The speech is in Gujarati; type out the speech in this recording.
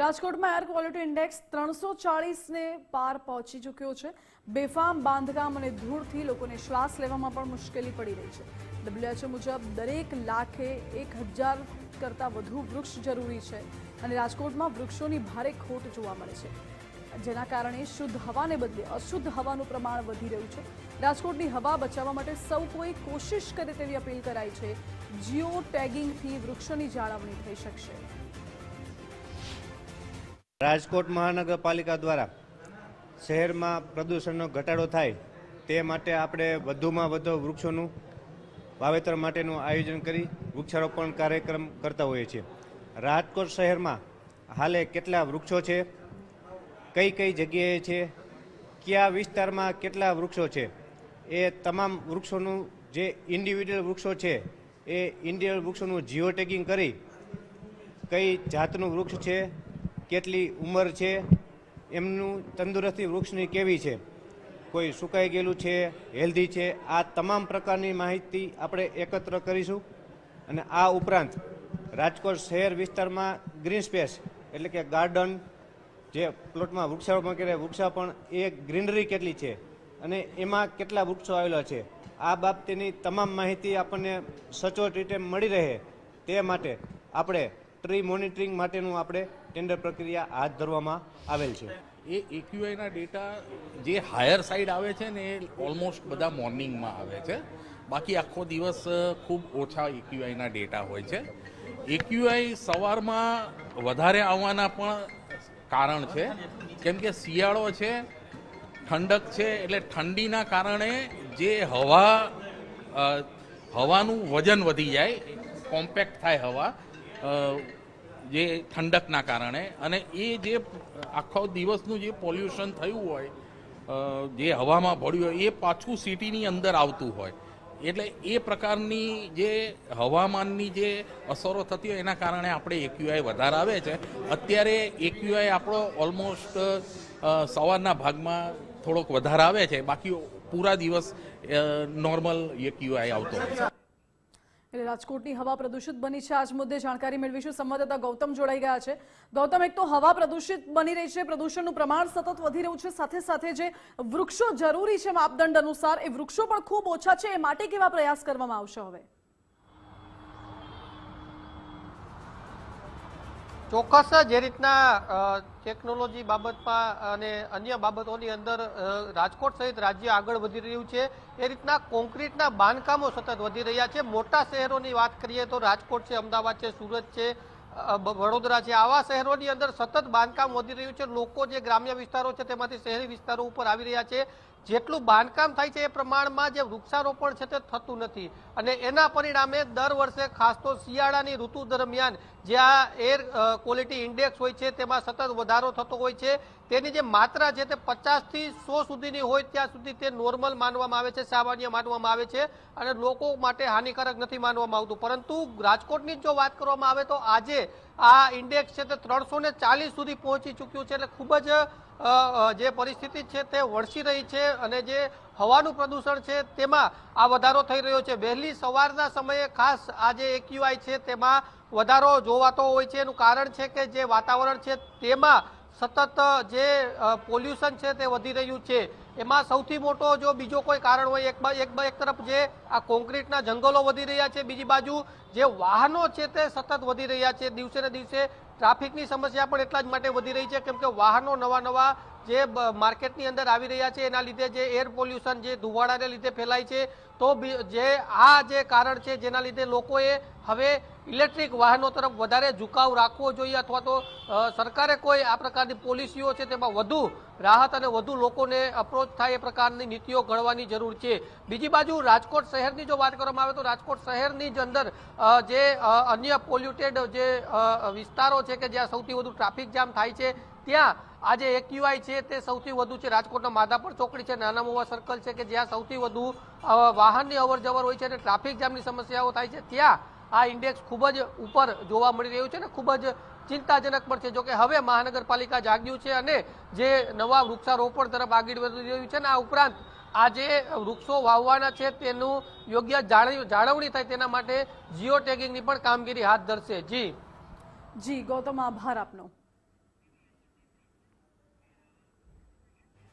રાજકોટમાં એર ક્વોલિટી ઇન્ડેક્સ ત્રણસો ચાળીસને પાર પહોંચી ચૂક્યો છે. બેફામ, બાંધકામ અને ધૂળથી લોકોને શ્વાસ લેવામાં પણ મુશ્કેલી પડી રહી છે. ડબ્લ્યુએચઓ મુજબ દરેક લાખે એક હજાર કરતાં વધુ વૃક્ષ જરૂરી છે અને રાજકોટમાં વૃક્ષોની ભારે ખોટ જોવા મળે છે. જેના કારણે શુદ્ધ હવાને બદલે અશુદ્ધ હવાનું પ્રમાણ વધી રહ્યું છે. રાજકોટની હવા બચાવવા માટે સૌ કોઈ કોશિશ કરે તેવી અપીલ કરાઈ છે. જીઓ ટેગિંગથી વૃક્ષોની જાળવણી થઈ શકશે. રાજકોટ મહાનગરપાલિકા દ્વારા શહેરમાં પ્રદૂષણનો ઘટાડો થાય તે માટે આપણે વધુમાં વધુ વૃક્ષોનું વાવેતર માટેનું આયોજન કરી વૃક્ષારોપણ કાર્યક્રમ કરતા હોઈએ છીએ. રાજકોટ શહેરમાં હાલે કેટલા વૃક્ષો છે? કઈ કઈ જગ્યાએ છે? કયા વિસ્તારમાં કેટલા વૃક્ષો છે? એ તમામ વૃક્ષોનું જે ઇન્ડિવિડ્યુઅલ વૃક્ષો છે, એ ઇન્ડિવિડ્યુઅલ વૃક્ષોનું જીઓ ટેગિંગ કરી કઈ જાતનું વૃક્ષ છે? કેટલી ઉંમર છે, એમનું તંદુરસ્તી વૃક્ષની કેવી છે, કોઈ સુકાઈ ગયેલું છે, હેલ્ધી છે, આ તમામ પ્રકારની માહિતી આપણે એકત્ર કરીશું. અને આ ઉપરાંત રાજકોટ શહેર વિસ્તારમાં ગ્રીન સ્પેસ એટલે કે ગાર્ડન જે પ્લોટમાં વૃક્ષારોપણ કરે, વૃક્ષારોપણ, એ ગ્રીનરી કેટલી છે અને એમાં કેટલા વૃક્ષો આવેલા છે, આ બાબતેની તમામ માહિતી આપણને સચોટ રીતે મળી રહે તે માટે આપણે ટ્રી મોનિટરિંગ માટેનું આપણે ટેન્ડર પ્રક્રિયા હાથ ધરવામાં આવેલ છે. એ એક્યુઆઈના ડેટા જે હાયર સાઈડ આવે છે ને એ ઓલમોસ્ટ બધા મોર્નિંગમાં આવે છે. બાકી આખો દિવસ ખૂબ ઓછા એક્યુઆઈના ડેટા હોય છે. એક્યુઆઈ સવારમાં વધારે આવવાના પણ કારણ છે. કેમ કે શિયાળો છે, ઠંડક છે, એટલે ઠંડીના કારણે જે હવા હવાનું વજન વધી જાય, કોમ્પેક્ટ થાય હવા જે ઠંડકના કારણે અને એ જે આખો દિવસનું જે પોલ્યુશન થયું હોય જે હવામાં ભળ્યું હોય, એ પાછું સિટીની અંદર આવતું હોય. એટલે એ પ્રકારની જે હવામાનની જે અસરો થતી હોય એના કારણે આપણે એક્યુઆઈ વધારે આવે છે. અત્યારે એક્યુઆઈ આપણો ઓલમોસ્ટ સવારના ભાગમાં થોડોક વધારે આવે છે. બાકી પૂરા દિવસ નોર્મલ એક્યુઆઈ આવતો હોય છે. એટલે રાજકોટની હવા પ્રદૂષિત બની છે. આજ મુદ્દે જાણકારી મેળવીશું. સંવાદદાતા ગૌતમ જોડાઈ ગયા છે. ગૌતમ, એક તો હવા પ્રદૂષિત બની રહી છે. પ્રદૂષણનું પ્રમાણ સતત વધી રહ્યું છે. સાથે સાથે જે વૃક્ષો જરૂરી છે માપદંડ અનુસાર, એ વૃક્ષો પણ ખૂબ ઓછા છે. એ માટે કેવા પ્રયાસ કરવામાં આવશે હવે? ચોક્કસ જે રીતના ટેકનોલોજી બાબતમાં અને અન્ય બાબતોની અંદર રાજકોટ સહિત રાજ્ય આગળ વધી રહ્યું છે. એ રીતના કોન્ક્રીટના બાંધકામો સતત વધી રહ્યા છે. મોટા શહેરોની વાત કરીએ તો રાજકોટ છે, અમદાવાદ છે, સુરત છે વડોદરા છે. આવા શહેરોની અંદર સતત બાંધકામ વધી રહ્યું છે. લોકો જે ગ્રામ્ય વિસ્તારો છે તેમાંથી શહેરી વિસ્તારો ઉપર આવી રહ્યા છે. જેટલું બાંધકામ થાય છે એ પ્રમાણમાં જે વૃક્ષારોપણ છે તે થતું નથી. અને એના પરિણામે દર વર્ષે ખાસ તો શિયાળાની ઋતુ દરમિયાન જે આ એર ક્વોલિટી ઇન્ડેક્સ હોય છે તેમાં સતત વધારો થતો હોય છે. તેની જે માત્રા છે તે પચાસથી સો સુધીની હોય ત્યાં સુધી તે નોર્મલ માનવામાં આવે છે, સામાન્ય માનવામાં આવે છે અને લોકો માટે હાનિકારક નથી માનવામાં આવતું. પરંતુ રાજકોટની જ વાત કરવામાં આવે તો આજે આ ઇન્ડેક્સ છે તે ત્રણસો ચાલીસ સુધી પહોંચી ચૂક્યું છે એટલે ખૂબ જ જે પરિસ્થિતિ છે તે વળસી રહી છે અને જે હવાનું પ્રદૂષણ છે તેમાં આ વધારો થઈ રહ્યો છે. વહેલી સવારના સમયે ખાસ આ જે એક્યુઆઈ છે તેમાં વધારો જોવાતો હોય છે. એનું કારણ છે કે જે વાતાવરણ છે તેમાં સતત જે પોલ્યુશન છે તે વધી રહ્યું છે. એમાં સૌથી મોટો જો બીજો કોઈ કારણ હોય, એક એક એક તરફ જે આ કોન્ક્રીટના જંગલો વધી રહ્યા છે, બીજી બાજુ જે વાહનો છે તે સતત વધી રહ્યા છે. દિવસે ને દિવસે ટ્રાફિકની સમસ્યા પણ એટલા જ માટે વધી રહી છે, કેમ કે વાહનો નવા નવા જે માર્કેટની અંદર આવી રહ્યા છે, એના લીધે જે એર પોલ્યુશન જે ધુવાડાને લીધે ફેલાય છે, તો જે આ જે કારણ છે, જેના લીધે લોકોએ હવે ઇલેક્ટ્રિક વાહનો તરફ વધારે ઝુકાવ રાખવો જોઈએ અથવા તો સરકારે કોઈ આ પ્રકારની પોલિસીઓ છે તેમાં વધુ રાહત અને વધુ લોકોને અપ્રોચ થાય એ પ્રકારની નીતિઓ ઘડવાની જરૂર છે. બીજી બાજુ રાજકોટ શહેરની જો વાત કરવામાં આવે તો રાજકોટ શહેરની જ અંદર જે અન્ય પોલ્યુટેડ જે વિસ્તારો છે કે જ્યાં સૌથી વધુ ટ્રાફિક જામ થાય છે, ત્યાં આજે એક્યુઆઈ છે તે સૌથી વધુ છે. રાજકોટના માધાપર ચોકડી છે, નાના મોવા સર્કલ છે કે જ્યાં સૌથી વધુ વાહનની અવર હોય છે અને ટ્રાફિક જામની સમસ્યાઓ થાય છે. ત્યાં આ ઇન્ડેક્સ ખૂબ જ ઉપર જોવા મળી રહ્યું છે ને ખૂબ જ ચિંતાજનક પણ છે. જોકે હવે મહાનગરપાલિકા જાગ્યું છે અને જે નવા વૃક્ષારોપણ તરફ આગળ વધી રહ્યું છે ને આ ઉપરાંત આ જે વૃક્ષો વાવવાના છે તેનું યોગ્ય જાળવણી થાય તેના માટે જીઓ ટેગિંગની પણ કામગીરી હાથ ધરશે. જી. જી, ગૌતમ, આભાર આપનો.